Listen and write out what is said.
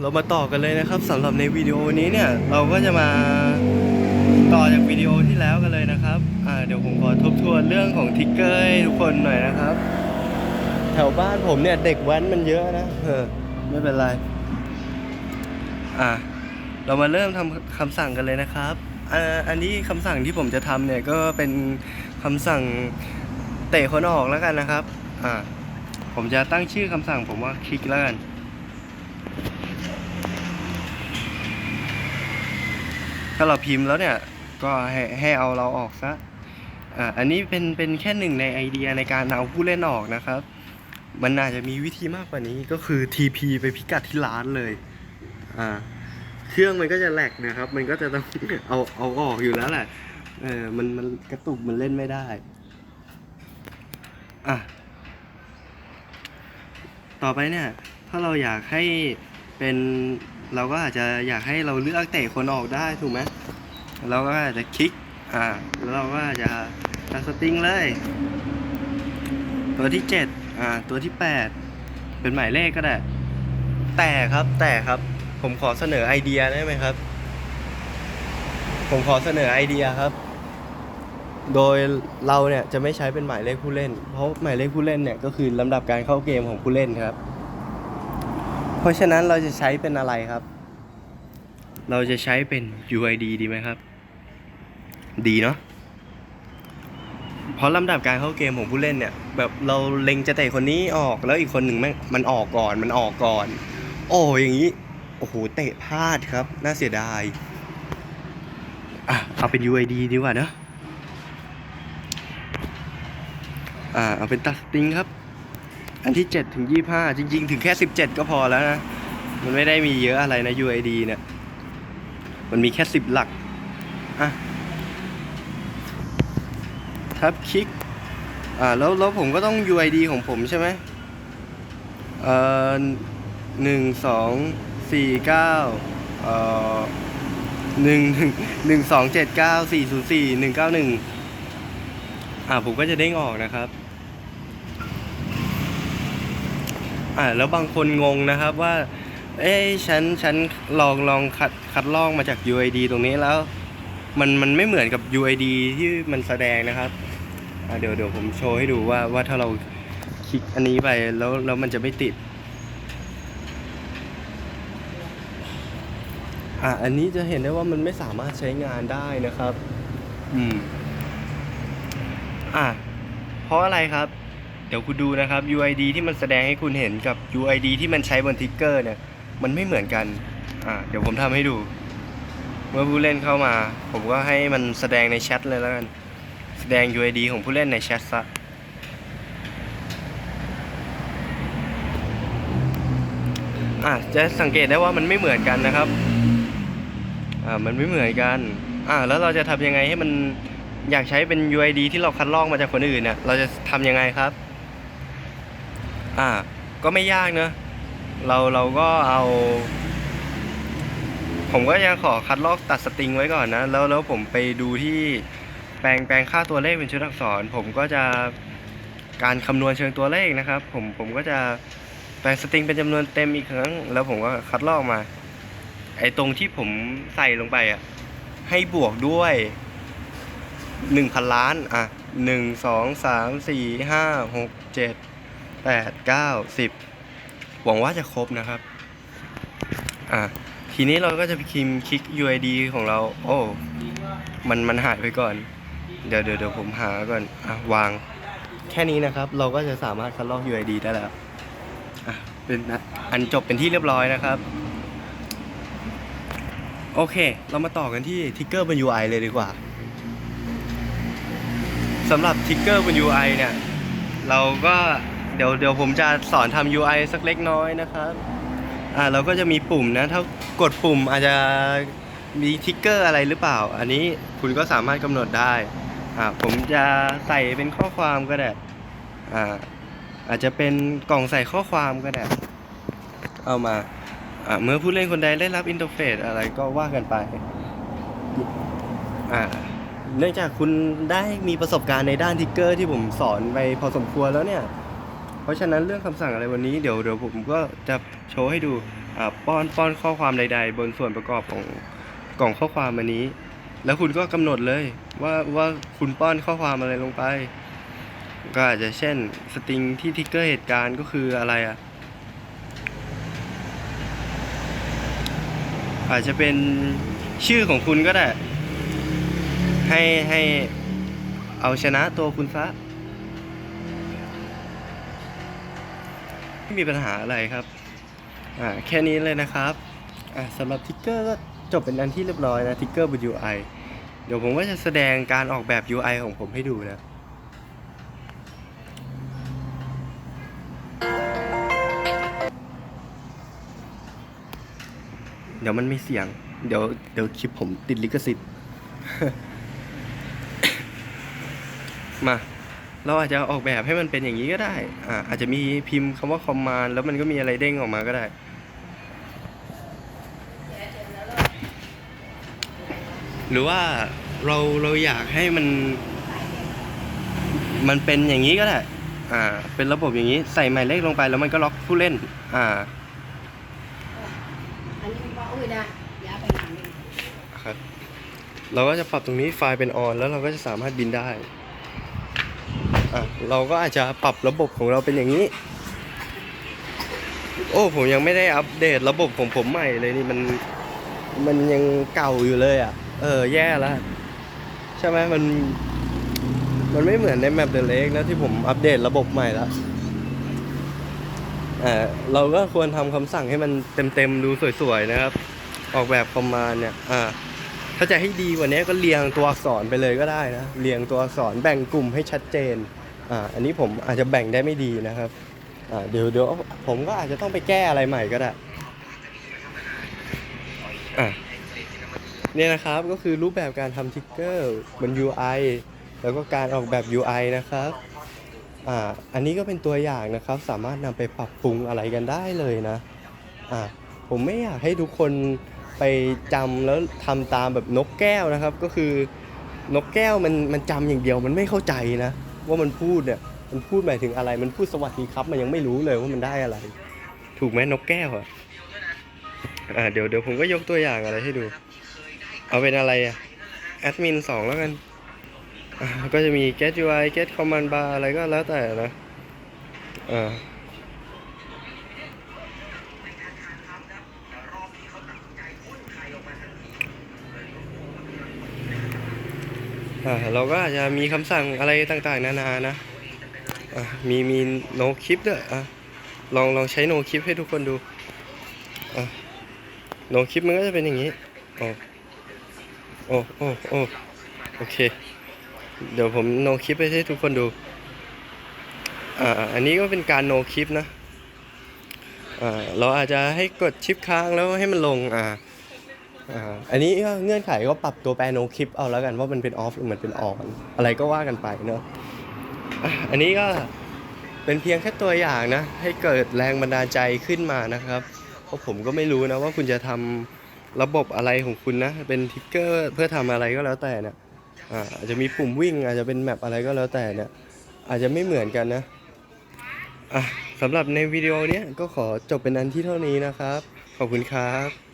เรามาต่อกันเลยนะครับสำหรับในวิดีโอนี้เนี่ยเราก็จะมาต่อจากวิดีโอที่แล้วกันเลยนะครับอ่าเดี๋ยวผมขอทบทวนเรื่องของทิกเกอร์ให้ทุกคนหน่อยนะครับ แถวบ้านผมเนี่ยเด็กแว้นมันเยอะนะเออไม่เป็นไรอะเรามาเริ่มทำคำสั่งกันเลยนะครับอ่าอันนี้คำสั่งที่ผมจะทำเนี่ยก็เป็นคำสั่งเตะคนออกแล้วกันนะครับอ่าผมจะตั้งชื่อคำสั่งผมว่าคลิกแล้วกัน ถ้าเราพิมพ์แล้วเนี่ยก็ให้ให้เอาเราออกซะอันนี้เป็นเป็นแค่หนึ่งในไอเดียในการเอาผู้เล่นออกนะครับ มันอาจจะมีวิธีมากกว่านี้ก็คือ TP ไปพิกัดที่ร้านเลยอ่าเครื่องมันก็จะแหลกนะครับ มันก็จะต้องเอาเอาออกอยู่แล้วแหละเออมันมันกระตุกมันเล่นไม่ได้อะต่อไปเนี่ย ถ้าเราอยากให้เป็น เราก็อาจจะอยากให้เราเลือกเตะคนออกได้ถูกไหมเราก็อาจจะคลิกอ่าแล้วเราก็อาจจะตัดสติงเลย ตัวที่เจ็ดอ่าตัวที่แปดเป็นหมายเลขก็ได้ แต่ครับแต่ครับผมขอเสนอไอเดียได้ไหมครับ ผมขอเสนอไอเดียครับ โดยเราเนี่ยจะไม่ใช้เป็นหมายเลขผู้เล่น เพราะหมายเลขผู้เล่นเนี่ยก็คือลำดับการเข้าเกมของผู้เล่นครับ เพราะฉะนั้นเราจะใช้เป็นอะไรครับ เราจะใช้เป็น UID ดีไหมครับ ดีเนาะเพราะลำดับการเข้าเกมของผู้เล่นเนี่ย แบบเราเล็งจะเตะคนนี้ออกแล้วอีกคนหนึ่งมันออกก่อนมันออกก่อน โอ้อย่างนี้ โอ้โหเตะพลาดครับ น่าเสียดายอะเอาเป็น UID ดีกว่าเนอะอ่าเอาเป็นตัดสติงครับ อันที่7ถึง25 จริง ๆ ถึงแค่ 17 ก็พอแล้วนะ มันไม่ได้มีเยอะอะไรนะ UID เนี่ย มันมีแค่ 10 หลัก อะ ทับคลิก อ่า แล้วแล้วผมก็ต้อง UID ของผมใช่ไหมเอ่อหนึ่งสองสี่เก้าเอ่อหนึ่งหนึ่งหนึ่งสองเจ็ดเก้าสี่ศูนย์สี่หนึ่งเก้าหนึ่งอ่าผมก็จะเด้งออกนะครับ อ่าแล้วบางคนงงนะครับว่า เอ้ยฉันฉันลองลองคัดคัดลอกมาจาก UID ตรงนี้แล้ว มันมันไม่เหมือนกับ UID ที่มันแสดงนะครับอ่าเดี๋ยวเดี๋ยวผมโชว์ให้ดูว่าว่าถ้าเราคลิกอันนี้ไปแล้วแล้วมันจะไม่ติดอะอันนี้จะเห็นได้ว่ามันไม่สามารถใช้งานได้นะครับ อืม อะเพราะอะไรครับ เดี๋ยวคุณดูนะครับ UID ที่มันแสดงให้คุณเห็นกับ UID ที่มันใช้บนทิกเกอร์เนี่ย มันไม่เหมือนกัน อะเดี๋ยวผมทำให้ดู เมื่อผู้เล่นเข้ามา ผมก็ให้มันแสดงในแชทเลยแล้วกัน แสดง UID ของผู้เล่นในแชทซะ อะจะสังเกตได้ว่ามันไม่เหมือนกันนะครับ อ่า มันไม่เหมือนกัน อ่า แล้วเราจะทำยังไงให้มันอยากใช้เป็น UID ที่เราคัดลอกมาจากคนอื่นเนี่ยเราจะทำยังไงครับ อ่า ก็ไม่ยากเนอะเราเราก็เอา ผมก็ยังขอคัดลอกตัดสตริงไว้ก่อนนะ แล้วแล้วผมไปดูที่แปลงแปลงค่าตัวเลขเป็นชุดอักษร ผมก็จะการคำนวณเชิงตัวเลขนะครับ ผมผมก็จะแปลงสตริงเป็นจำนวนเต็มอีกครั้ง แล้วผมก็คัดลอกมา ไอ้ตรงที่ผมใส่ลงไปอะให้บวกด้วยหนึ่งพันล้าน อะหนึ่งสองสามสี่ห้าหกเจ็ด แปดเก้าสิบหวังว่าจะครบนะครับ อะ ทีนี้เราก็จะไปคิมคลิก UID ของเรา โอ้ มันมันหายไปก่อน เดี๋ยวเดี๋ยวเดี๋ยวผมหาก่อน อะ วาง แค่นี้นะครับ เราก็จะสามารถคัดลอก UID ได้แล้ว อะ เป็นอันจบเป็นที่เรียบร้อยนะครับ โอเค เรามาต่อกันที่ทิกเกอร์บน UI เลยดีกว่าสำหรับทิกเกอร์บน UI เนี่ย เราก็ ดี๋ยวเดี๋ยวผมจะสอนทำ UI สักเล็กน้อยนะครับอ่าเราก็จะมีปุ่มนะ ถ้ากดปุ่มอาจจะมีทิกเกอร์อะไรหรือเปล่า อันนี้คุณก็สามารถกำหนดได้อ่าผมจะใส่เป็นข้อความก็ได้อ่าอาจจะเป็นกล่องใส่ข้อความก็ได้ เอามาอ่าเมื่อผู้เล่นคนใดได้รับอินเทอร์เฟซอะไรก็ว่ากันไปอ่าเนื่องจากคุณได้มีประสบการณ์ในด้านทิกเกอร์ที่ผมสอนไปพอสมควรแล้วเนี่ย เพราะฉะนั้นเรื่องคำสั่งอะไรวันนี้เดี๋ยวเดี๋ยวผมก็จะโชว์ให้ดูป้อนป้อนข้อความใด ๆ บนส่วนประกอบของกล่องข้อความอันนี้ แล้วคุณก็กำหนดเลยว่าว่าคุณป้อนข้อความอะไรลงไป ก็อาจจะเช่นสตริงที่ทิกเกอร์เหตุการณ์ก็คืออะไรอะอาจจะเป็นชื่อของคุณก็ได้ ให้ให้เอาชนะตัวคุณซะ ไม่มีปัญหาอะไรครับ อ่าแค่นี้เลยนะครับอ่าสำหรับทิกเกอร์ก็จบเป็นอันที่เรียบร้อยนะทิกเกอร์บน UI เดี๋ยวผมก็จะแสดงการออกแบบ UI ของผมให้ดูนะเดี๋ยวมันไมีเสียง เดี๋ยวเดี๋ยวคลิปผมติดลิขสิทธิ์ มา เราอาจจะออกแบบให้มันเป็นอย่างนี้ก็ได้อ่าอาจจะมีพิมพ์คำว่า command แล้วมันก็มีอะไรเด้งออกมาก็ได้ หรือว่าเราเราอยากให้มัน มันเป็นอย่างนี้ก็ได้อ่า เป็นระบบอย่างนี้ใส่หมายเลขลงไปแล้วมันก็ล็อกผู้เล่น อ่า อันนี้ว่าอุ้ยนะย้ายไปงานนี่ครับ เราก็จะปรับตรงนี้ไฟล์เป็นออนแล้วเราก็จะสามารถบินได้อะ เราก็อาจจะปรับระบบของเราเป็นอย่างนี้ โอ้ผมยังไม่ได้อัปเดตระบบของผมใหม่เลยนี่มันมันยังเก่าอยู่เลยอะ เออแย่แล้วใช่ไหมมัน มันไม่เหมือนในแมปเดเล็กนะที่ผมอัปเดตระบบใหม่แล้วเออเราก็ควรทำคำสั่งให้มันเต็มๆดูสวยๆนะครับ ออกแบบคอมมานเนี่ยอ่าถ้าจะให้ดีกว่านี้ก็เรียงตัวอักษรไปเลยก็ได้นะ เรียงตัวอักษรแบ่งกลุ่มให้ชัดเจน อ่าอันนี้ผมอาจจะแบ่งได้ไม่ดีนะครับอ่าเดี๋ยวเดี๋ยวผมก็อาจจะต้องไปแก้อะไรใหม่ก็ได้อะเนี่ยนะครับก็คือรูปแบบการทำทิกเกอร์บน UI แล้วก็การออกแบบ UI นะครับอ่าอันนี้ก็เป็นตัวอย่างนะครับ สามารถนำไปปรับปรุงอะไรกันได้เลยนะอ่าผมไม่อยากให้ทุกคนไปจำแล้วทำตามแบบนกแก้วนะครับ ก็คือนกแก้วมันมันจำอย่างเดียวมันไม่เข้าใจนะ ว่ามันพูดเนี่ยมันพูดหมายถึงอะไร มันพูดสวัสดีครับ มันยังไม่รู้เลยว่ามันได้อะไร ถูกไหมนกแก้วอะอ่าเดี๋ยวเดี๋ยวผมก็ยกตัวอย่างอะไรให้ดู เอาเป็นอะไรอะแอดมินสองแล้วกันก็จะมี get UI get command bar อะไรก็แล้วแต่นะอ่า เราก็อาจจะมีคำสั่งอะไรต่างๆ นานานะมีมี no clip ด้วยอะลองลองใช้ no clip ให้ทุกคนดูอะ no clip มันก็จะเป็นอย่างนี้โอ้โอ้โอ้โอ้โอเค เดี๋ยวผม no clip ให้ทุกคนดูอ่าอันนี้ก็เป็นการ no clip นะอ่าเราอาจจะให้กดชิปค้างแล้วให้มันลงอ่า อ่าอันนี้ก็เงื่อนไขก็ปรับตัวแปร no clip เอาแล้วกันว่ามันเป็น off หรือมันเป็น on อะไรก็ว่ากันไปเนอะอะอันนี้ก็เป็นเพียงแค่ตัวอย่างนะ ให้เกิดแรงบันดาลใจขึ้นมานะครับเพราะผมก็ไม่รู้นะว่าคุณจะทำระบบอะไรของคุณนะ เป็นทิกเกอร์เพื่อทำอะไรก็แล้วแต่เนี่ยอ่าอาจจะมีปุ่มวิ่ง อาจจะเป็นแมปอะไรก็แล้วแต่เนี่ยอาจจะไม่เหมือนกันนะอะสำหรับในวิดีโอเนี้ยก็ขอจบเป็นอันที่เท่านี้นะครับ ขอบคุณครับ